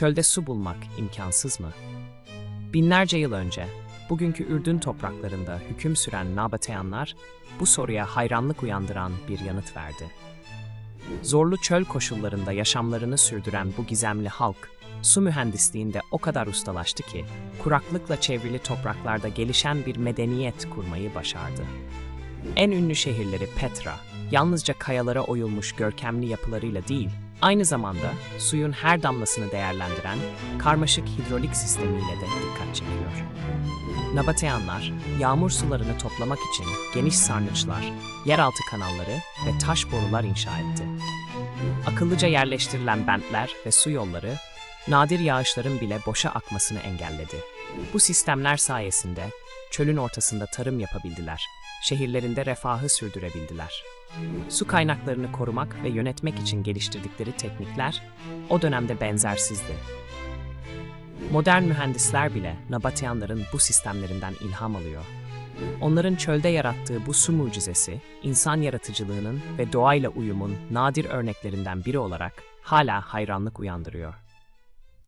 Çölde su bulmak imkansız mı? Binlerce yıl önce, bugünkü Ürdün topraklarında hüküm süren Nabateyanlar, bu soruya hayranlık uyandıran bir yanıt verdi. Zorlu çöl koşullarında yaşamlarını sürdüren bu gizemli halk, su mühendisliğinde o kadar ustalaştı ki, kuraklıkla çevrili topraklarda gelişen bir medeniyet kurmayı başardı. En ünlü şehirleri Petra, yalnızca kayalara oyulmuş görkemli yapılarıyla değil, aynı zamanda suyun her damlasını değerlendiren karmaşık hidrolik sistemiyle de dikkat çekiyor. Nabateyanlar, yağmur sularını toplamak için geniş sarnıçlar, yeraltı kanalları ve taş borular inşa etti. Akıllıca yerleştirilen bentler ve su yolları, nadir yağışların bile boşa akmasını engelledi. Bu sistemler sayesinde çölün ortasında tarım yapabildiler, şehirlerinde refahı sürdürebildiler. Su kaynaklarını korumak ve yönetmek için geliştirdikleri teknikler o dönemde benzersizdi. Modern mühendisler bile Nabateyanların bu sistemlerinden ilham alıyor. Onların çölde yarattığı bu su mucizesi, insan yaratıcılığının ve doğayla uyumun nadir örneklerinden biri olarak hala hayranlık uyandırıyor.